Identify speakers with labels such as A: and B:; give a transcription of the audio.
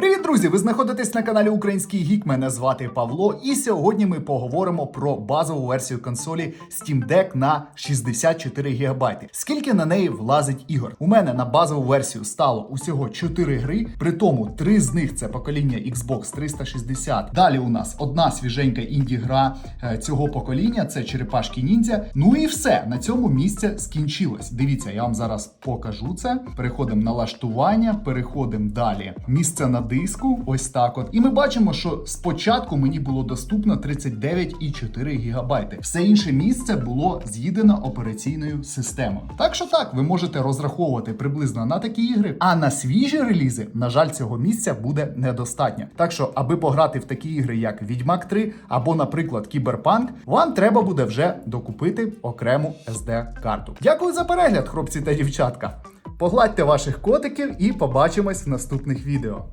A: Привіт, друзі! Ви знаходитесь на каналі Український Гік. Мене звати Павло, і сьогодні ми поговоримо про базову версію консолі Steam Deck на 64 ГБ. Скільки на неї влазить ігор? У мене на базову версію стало усього 4 гри, при тому 3 з них це покоління Xbox 360. Далі у нас одна свіженька інді-гра е, цього покоління це Черепашки Ніндзя. Ну і все на цьому місце скінчилось. Дивіться, я вам зараз покажу це. Переходимо на лаштування, переходимо далі. Місце на диску, ось так от. І ми бачимо, що спочатку мені було доступно 39,4 ГБ. Все інше місце було з'їдено операційною системою. Так що так, ви можете розраховувати приблизно на такі ігри. А на свіжі релізи, на жаль, цього місця буде недостатньо. Так що, аби пограти в такі ігри, як Відьмак 3 або, наприклад, Кіберпанк, вам треба буде вже докупити окрему SD карту. Дякую за перегляд, хлопці та дівчатка. Погладьте ваших котиків і побачимось в наступних відео.